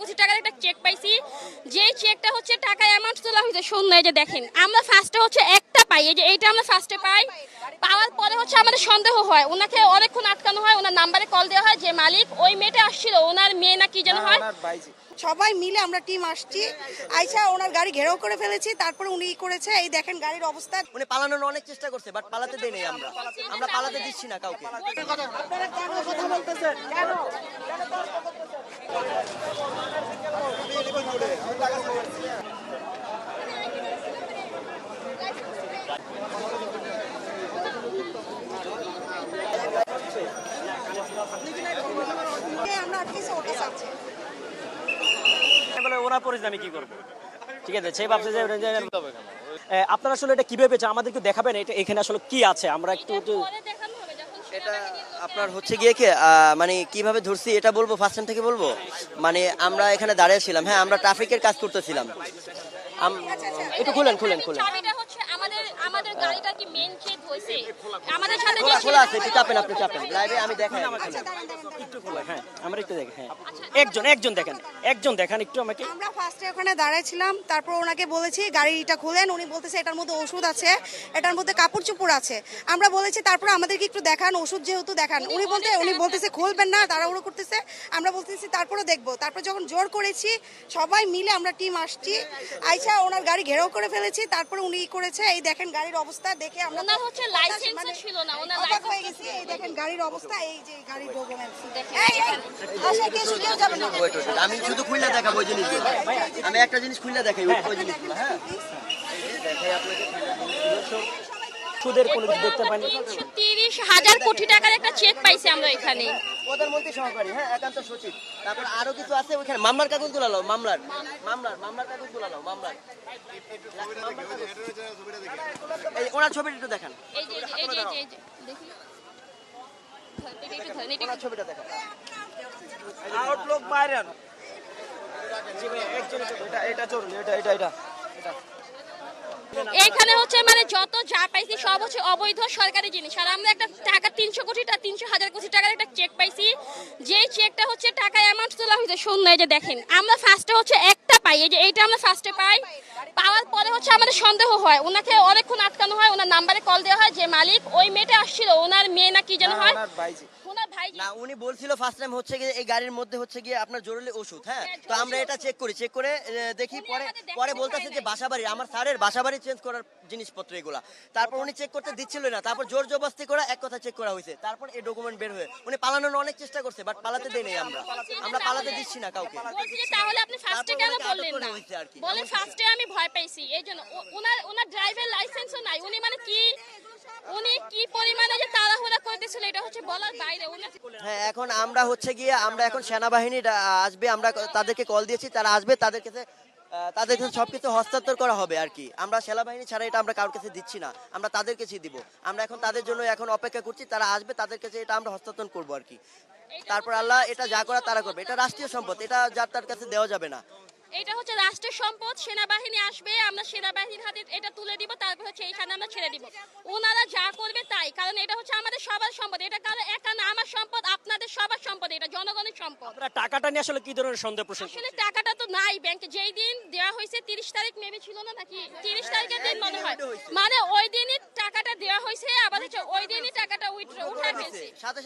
কোটি টাকার একটা চেক পাইছি। যে চেকটা হচ্ছে টাকা অ্যামাউন্ট তোলা হয়েছে শূন্য এই যে দেখেন। আমরা ফার্স্টে হচ্ছে একটা পাই এই যে এইটা আমরা ফার্স্টে পাই। পাওয়ার পরে হচ্ছে আমাদের সন্দেহ হয় ওনাকে অনেকক্ষণ আটকানো হয় ওনার নাম্বারে কল দেওয়া হয় যে মালিক ওই মেয়েটা আসছিল ওনার মেয়ে না কি যেন হয়? সবাই মিলে আমরা টিম আসছি। আইসা ওনার গাড়ি ঘেরাও করে ফেলেছি তারপরে উনি ই করেছে এই দেখেন গাড়ির অবস্থা। উনি পালানোর অনেক চেষ্টা করছে বাট পালাতে দেই নাই আমরা। আমরা পালাতে দিচ্ছি না কাউকে। আপনারা কেন কথা বলতেছেন? আমরা ওরা পরে আমি কি করব। ঠিক আছে? সেই ভাবছে যে আপনারা আসলে এটা কীভাবে পেয়েছেন? আমাদের একটু দেখাবেন এটা এখানে আসলে কি আছে? আমরা একটু একটু পরে দেখানো হবে যখন এটা আপনার হচ্ছে গিয়ে কি মানে কীভাবে ধরছি এটা বলব ফার্স্ট টাইম থেকে বলব? মানে আমরা এখানে দাঁড়িয়েছিলাম হ্যাঁ আমরা ট্রাফিকের কাজ করতেছিলাম। আম- একটু খুলেন খুলেন খুলেন। আমাদের গাড়িটা কি মেন চেক হইছে আমাদের সাথে খোলা খোলা আছে একটু চাপেন আপনি চাপেন। লাইভে আমি দেখাই। একটু খোলা হ্যাঁ আমরা একটু দেখেন হ্যাঁ। একজন একজন দেখেন একজন দেখান একটু আমাকে। আমরা ফার্স্টে ওখানে দাঁড়াইছিলাম তারপর ওনাকে বলেছি গাড়িটা খুলেন। উনি বলতেছে এটার মধ্যে ওষুধ আছে এটার মধ্যে কাপড় চোপড় আছে। আমরা বলেছি তারপর আমাদেরকে একটু দেখান ওষুধ যেহেতু দেখান। উনি বলতে উনি বলতেছে খুলবেন না তাড়াহুড়ো করতেছে। আমরা বলতেছি তারপরে দেখব। তারপর যখন জোর করেছি সবাই মিলে আমরা টিম আসছি। আইসা ওনার গাড়ি ঘেরাও করে ফেলেছি তারপরে উনি করেছে এই দেখেন গাড়ির অবস্থা দেখে আমরা ওনার হচ্ছে হতাশ, মানে ছিল না, ওনার লাইসেন্স হয়ে গেছি এই দেখেন গাড়ির অবস্থা এই যে গাড়ির ডকুমেন্টস দেখেন, এই এই, কে শুকিয়ে যাবে না আমি শুধু দেখাবো ওই জিনিসগুলো আমি একটা জিনিস খুললে দেখাই ওই- ওই জিনিসগুলো হ্যাঁ দেখাই আপনাকে সুদের কোনো কিছু দেখতে পাইনি তিরিশ হাজার কোটি টাকার একটা চেক পাইছি আমরা এখানে প্রধানমন্ত্রী সহকারী হ্যাঁ একান্ত সচিব তারপর আরও কিছু আছে ওখানে মামলার কাগজগুলো নাও মামলার মামলার মামলার কাগজগুলো মামলার ওনার ছবিটা একটু দেখান। এই যে এই যে এই যে দেখি। ওনার ছবিটা দেখান। আউটলুক এইখানে হচ্ছে মানে যত যা পাইছি সব হচ্ছে অবৈধ সরকারি জিনিস। আর আমরা একটা টাকা তিনশো কোটি তিনশো হাজার কোটি টাকার একটা চেক পাইছি। যে চেকটা হচ্ছে টাকা অ্যামাউন্ট তোলা হয়েছে শূন্য এই যে দেখেন। আমরা ফার্স্টে হচ্ছে একটা পাই এই যে এইটা আমরা ফার্স্টে পাই। পাওয়ার পরে হচ্ছে আমাদের সন্দেহ হয়। ওনাকে অনেকক্ষণ আটকানো হয় ওনার নাম্বারে কল দেওয়া হয় যে মালিক ওই মেয়েটা আসছিল ওনার মেয়ে না কি যেন হয়? না উনি বলছিল ফার্স্ট টাইম হচ্ছে গিয়ে এই গাড়ির মধ্যে হচ্ছে গিয়ে আপনার জরুরি ওষুধ হ্যাঁ? তো আমরা এটা চেক করি চেক করে দেখি পরে পরে বলতেছে যে। বাসাবাড়ি আমার স্যারের বাসাবাড়ি চেঞ্জ করার জিনিসপত্র এগুলা। তারপর উনি চেক করতে দিচ্ছিল না তারপর জোর জবরদস্তি করে এক কথা চেক করা হয়েছে। তারপর এই ডকুমেন্ট বের হয়ে উনি পালানোর অনেক চেষ্টা করছে বাট পালাতে দেই নাই আমরা। আমরা পালাতে দিচ্ছি না কাউকে। তাহলে আপনি ফার্স্টে কেন বললেন না? হয়েছে আর কি। বলে ফার্স্টে আমি ভয় পাইছি এই জন্য ওনার ওনার ড্রাইভার লাইসেন্সও নাই। উনি মানে কি, উনি কি পরিমাণে যে তাড়াহুড়া করতেছিল, এটা হচ্ছে বলার বাইরে। হ্যাঁ এখন আমরা হচ্ছে গিয়ে, আমরা এখন সেনাবাহিনী আসবে, আমরা তাদেরকে কল দিয়েছি, তারা আসবে, তাদের কাছে তাদের কাছে সবকিছু হস্তান্তর করা হবে আর কি। আমরা সেনাবাহিনী ছাড়া এটা আমরা কারোর কাছে দিচ্ছি না। আমরা তাদের দিব। আমরা এখন তাদের জন্য এখন অপেক্ষা করছি, তারা আসবে, তাদের কাছে এটা আমরা হস্তান্তর করব আর কি। তারপর আল্লাহ এটা যা করা তারা করবে। এটা রাষ্ট্রীয় সম্পদ, এটা যার তার কাছে দেওয়া যাবে না। এটা হচ্ছে রাষ্ট্রের সম্পদ সেনাবাহিনী আসবে আমরা সেনাবাহিনীর হাতে এটা তুলে দিব তারপর হচ্ছে এইখানে আমরা ছেড়ে দিব। ওনারা যা করবে তাই কারণ এটা হচ্ছে আমাদের সবার সম্পদ এটা কারণ একা না আমার সম্পদ আপনাদের সবার সম্পদ এটা জনগণের সম্পদ। আপনারা টাকাটা নিয়ে আসলে কি ধরনের সন্দেহ প্রশ্ন আসলে টাকাটা তো নাই ব্যাংকে যেই দিন দেওয়া হয়েছে তিরিশ তারিখ মেবি ছিল না নাকি? তিরিশ তারিখের দিন মনে হয়। মানে ওই দিনই টাকাটা দেওয়া হয়েছে আবার হচ্ছে ওই দিনই টাকাটা উইথড্র উঠায় ফেলছে।